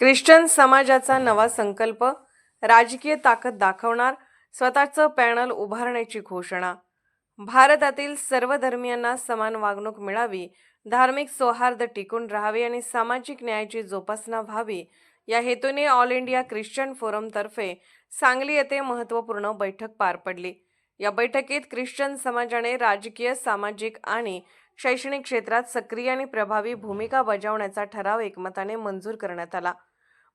Christian समाजाचा नवा संकल्प राजकीय ताकद दाखवणार स्वतःचं पॅनल उभारण्याची घोषणा. भारतातील सर्व धर्मियांना समान वागणूक मिळावी धार्मिक सौहार्द टिकून राहावे आणि सामाजिक न्यायाची जोपासना व्हावी या हेतूने ऑल इंडिया ख्रिश्चन फोरमतर्फे सांगली येथे महत्त्वपूर्ण बैठक पार पडली. या बैठकीत ख्रिश्चन समाजाने राजकीय सामाजिक आणि शैक्षणिक क्षेत्रात सक्रिय आणि प्रभावी भूमिका बजावण्याचा ठराव एकमताने मंजूर करण्यात आला.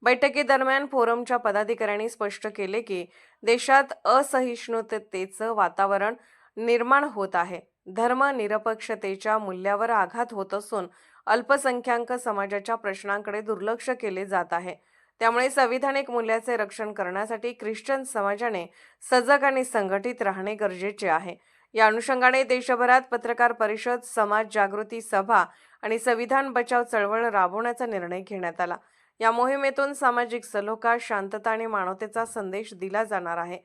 बैठकीदरम्यान फोरमच्या पदाधिकाऱ्यांनी स्पष्ट केले की देशात असहिष्णुतेचं वातावरण निर्माण होत आहे. धर्मनिरपेक्षतेच्या मूल्यावर आघात होत असून अल्पसंख्याक समाजाच्या प्रश्नांकडे दुर्लक्ष केले जात आहे. त्यामुळे संविधानिक मूल्याचे रक्षण करण्यासाठी ख्रिश्चन समाजाने सजग आणि संघटित राहणे गरजेचे आहे. या अनुषंगाने देशभरात पत्रकार परिषद समाज जागृती सभा आणि संविधान बचाव चळवळ राबवण्याचा निर्णय घेण्यात आला. या मोहिमेतून सामाजिक सलोखा शांतता आणि मानवतेचा संदेश दिला जाणार आहे.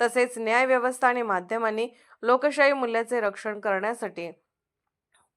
तसेच न्याय व्यवस्था आणि माध्यमांनी लोकशाही मूल्याचे रक्षण करण्यासाठी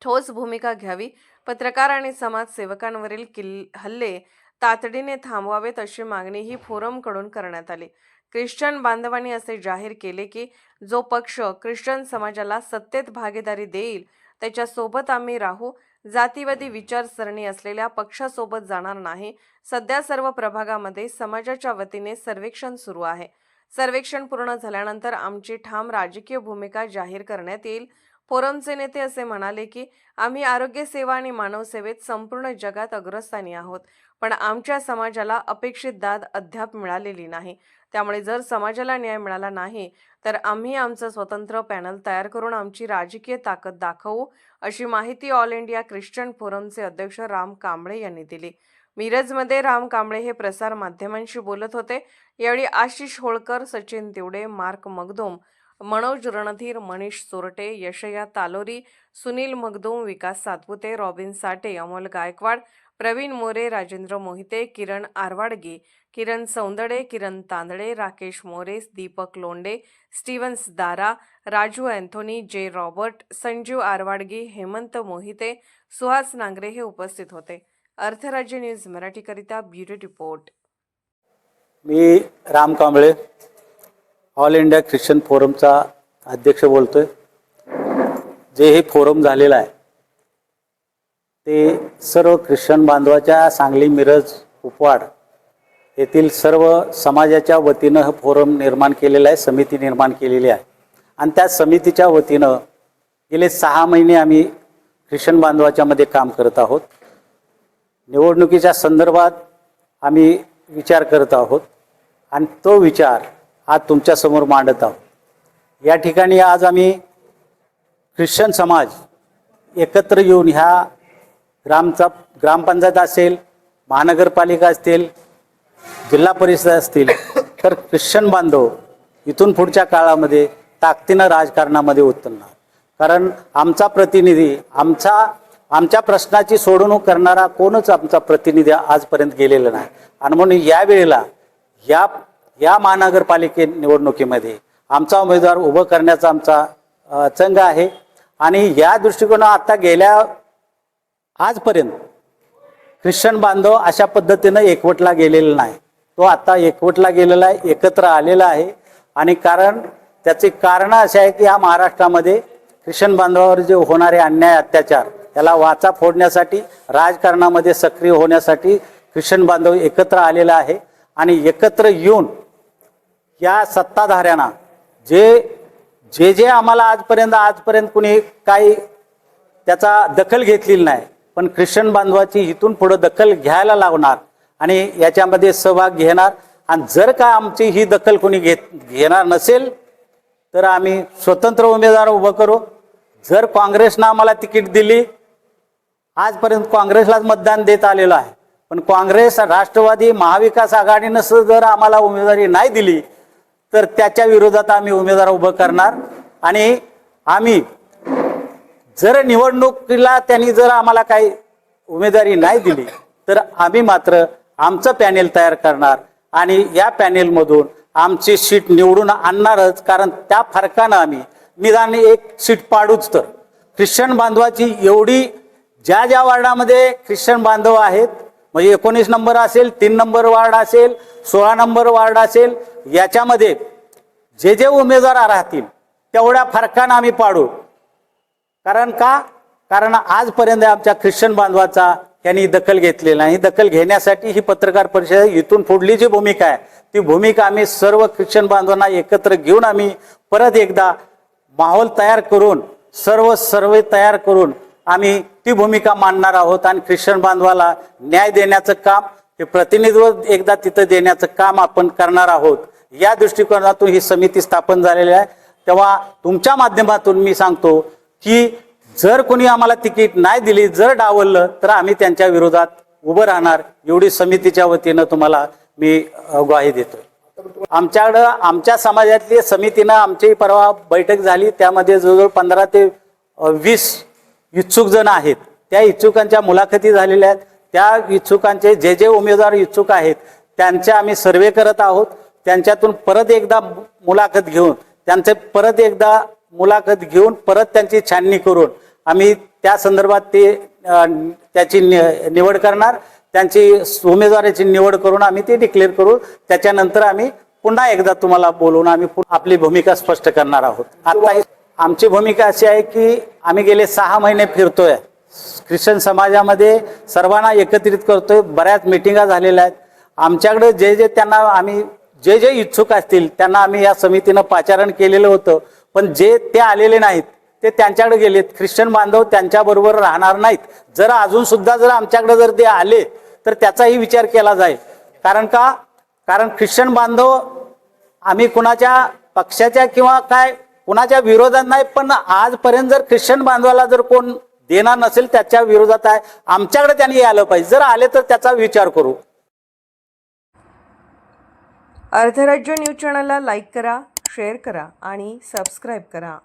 ठोस भूमिका घ्यावी पत्रकार आणि समाजसेवकांवरील किल हल्ले तातडीने थांबवावेत अशी मागणीही फोरमकडून करण्यात आली. ख्रिश्चन बांधवांनी असे जाहीर केले की जो पक्ष ख्रिश्चन समाजाला सत्तेत भागीदारी देईल त्याच्यासोबत आम्ही राहू जातीवादी विचारसरणी असलेल्या पक्षासोबत जाणार नाही. सध्या सर्व प्रभागामध्ये समाजाच्या वतीने सर्वेक्षण सुरू आहे. सर्वेक्षण पूर्ण झाल्यानंतर आमची ठाम राजकीय भूमिका जाहीर करण्यात येईल. फोरमचे नेते असे म्हणाले की आम्ही आरोग्य सेवा आणि मानवसेवेत संपूर्ण जगात अग्रस्थानी आहोत. पण आमच्या समाजाला अपेक्षित दाद अद्याप मिळालेली नाही. त्यामुळे जर समाजाला न्याय मिळाला नाही तर आम्ही आमचं स्वतंत्र पॅनल तयार करून आमची राजकीय ताकद दाखवू अशी माहिती ऑल इंडिया ख्रिश्चन फोरमचे अध्यक्ष राम कांबळे यांनी दिली. मिरजमध्ये राम कांबळे हे प्रसार माध्यमांशी बोलत होते. यावेळी Ashish Holkar Sachin Tivade Mark Magdum Manoj Randhir Manish Sorte Yashaya Talori Sunil Magdum Vikas Satpute Robin Sate Amol Gaikwad Pravin More Rajendra Mohite Kiran Arwadgi Kiran Saundade Kiran Tandale Rakesh More Deepak Londe Stevens Dara Raju Anthony J Robert Sanjeev Arwadgi Hemant Mohite Suhas Nangare हे उपस्थित होते. Arthrajya news मराठीकरिता bureau report. मी Ram Kamble all India Christian फोरमचा अध्यक्ष बोलतोय. जे हे forum झालेलं आहे ते सर्व ख्रिश्चन बांधवाच्या सांगली मिरज उपवाड येथील सर्व समाजाच्या वतीनं हे फोरम निर्माण केलेलं आहे समिती निर्माण केलेली आहे. आणि त्या समितीच्या वतीनं गेले सहा महिने आम्ही ख्रिश्चन बांधवाच्या मध्ये काम करत आहोत. निवडणुकीच्या संदर्भात आम्ही विचार करत आहोत. आणि तो विचार आज तुमच्यासमोर मांडत आहोत. या ठिकाणी आज आम्ही ख्रिश्चन समाज एकत्र येऊन ह्या ग्रामचा ग्रामपंचायत असेल महानगरपालिका असतील जिल्हा परिषद असतील तर ख्रिश्चन बांधव इथून पुढच्या काळामध्ये ताकदीनं राजकारणामध्ये उतरणार. कारण आमचा प्रतिनिधी आमचा आमच्या प्रश्नाची सोडवणूक करणारा कोणच आमचा प्रतिनिधी आजपर्यंत गेलेला नाही. आणि म्हणून या वेळेला या या महानगरपालिके निवडणुकीमध्ये आमचा उमेदवार उभं करण्याचा आमचा चंग आहे. आणि या दृष्टिकोनात आता गेल्या आजपर्यंत ख्रिश्चन बांधव अशा पद्धतीनं एकवटला गेलेला नाही. तो आता एकवटला गेलेला आहे एकत्र आलेला आहे. आणि कारण त्याचे कारण असे आहे की या महाराष्ट्रामध्ये ख्रिश्चन बांधवावर जे होणारे अन्याय अत्याचार त्याला वाचा फोडण्यासाठी राजकारणामध्ये सक्रिय होण्यासाठी ख्रिश्चन बांधव एकत्र आलेला आहे. आणि एकत्र येऊन या सत्ताधाऱ्यांना जे जे जे आम्हाला आजपर्यंत आजपर्यंत कुणी काही त्याचा दखल घेतलेली नाही पण ख्रिश्चन बांधवाची इथून पुढं दखल घ्यायला लावणार आणि याच्यामध्ये सहभाग घेणार. आणि जर का आमची ही दखल कोणी घेत घेणार नसेल तर आम्ही स्वतंत्र उमेदवार उभं करू. जर काँग्रेसनं आम्हाला तिकीट दिली आजपर्यंत काँग्रेसलाच मतदान देत आलेलं आहे. पण काँग्रेस राष्ट्रवादी महाविकास आघाडीनं जर आम्हाला उमेदवारी नाही दिली तर त्याच्या विरोधात आम्ही उमेदवार उभं करणार. आणि आम्ही जर निवडणुकीला त्यांनी जर आम्हाला काही उमेदवारी नाही दिली तर आम्ही मात्र आमचं पॅनेल तयार करणार. आणि या पॅनेलमधून आमची सीट निवडून आणणारच कारण त्या फरकानं आम्ही निदान एक सीट पाडूच तर. ख्रिश्चन बांधवाची एवढी ज्या ज्या वार्डामध्ये ख्रिश्चन बांधव आहेत म्हणजे एकोणीस नंबर असेल तीन नंबर वार्ड असेल सोळा नंबर वार्ड असेल याच्यामध्ये जे जे उमेदवार राहतील तेवढ्या फरकानं आम्ही पाडू. कारण का? कारण आजपर्यंत आमच्या ख्रिश्चन बांधवाचा त्यांनी दखल घेतलेली नाही. दखल घेण्यासाठी ही पत्रकार परिषद इथून पुढली जी भूमिका आहे ती भूमिका आम्ही सर्व ख्रिश्चन बांधवांना एकत्र घेऊन आम्ही परत एकदा माहोल तयार करून सर्व सर्वे तयार करून आम्ही ती भूमिका मांडणार आहोत आणि ख्रिश्चन बांधवाला न्याय देण्याचं काम हे प्रतिनिधित्व एकदा तिथं देण्याचं काम आपण करणार आहोत. या दृष्टिकोनातून ही समिती स्थापन झालेली आहे. तेव्हा तुमच्या माध्यमातून मी सांगतो की जर कोणी आम्हाला तिकीट नाही दिली जर डावललं तर आम्ही त्यांच्या विरोधात उभं राहणार. एवढी समितीच्या वतीनं तुम्हाला मी ग्वाही देतो आमच्याकडं आमच्या समाजातली समितीनं आमची परवा बैठक झाली. त्यामध्ये जवळजवळ पंधरा ते वीस इच्छुक जण आहेत त्या इच्छुकांच्या मुलाखती झालेल्या आहेत त्या इच्छुकांचे जे जे उमेदवार इच्छुक आहेत त्यांचे आम्ही सर्वे करत आहोत. त्यांच्यातून परत एकदा मुलाखत घेऊन त्यांचे परत एकदा मुलाखत घेऊन परत त्यांची छाननी करून आम्ही त्या संदर्भात ते त्याची नि- निवड करणार. त्यांची उमेदवाराची निवड करून आम्ही ते डिक्लेअर करू. त्याच्यानंतर आम्ही पुन्हा एकदा तुम्हाला बोलवून आम्ही पु- आपली भूमिका स्पष्ट करणार आहोत. आता आमची भूमिका अशी आहे की आम्ही गेले सहा महिने फिरतोय. ख्रिश्चन समाजामध्ये सर्वांना एकत्रित करतोय. बऱ्याच मिटिंगा झालेल्या आहेत. आमच्याकडे जे जे त्यांना आम्ही जे जे इच्छुक असतील त्यांना आम्ही या समितीनं पाचारण केलेलं होतं. पण जे ते आलेले नाहीत ते त्यांच्याकडे गेलेत. ख्रिश्चन बांधव त्यांच्याबरोबर राहणार नाहीत. जर अजून सुद्धा जर आमच्याकडे जर ते आले तर त्याचाही विचार केला जाईल. कारण का? कारण ख्रिश्चन बांधव आम्ही कुणाच्या पक्षाच्या किंवा काय कुणाच्या विरोधात नाही पण आजपर्यंत जर ख्रिश्चन बांधवाला जर कोण देणार नसेल त्याच्या विरोधात आहे. आमच्याकडे त्यांनी आलं पाहिजे. जर आले तर त्याचा विचार करू. अर्धराज्य न्यूज चॅनलला लाईक करा शेअर करा आणि सबस्क्राईब करा.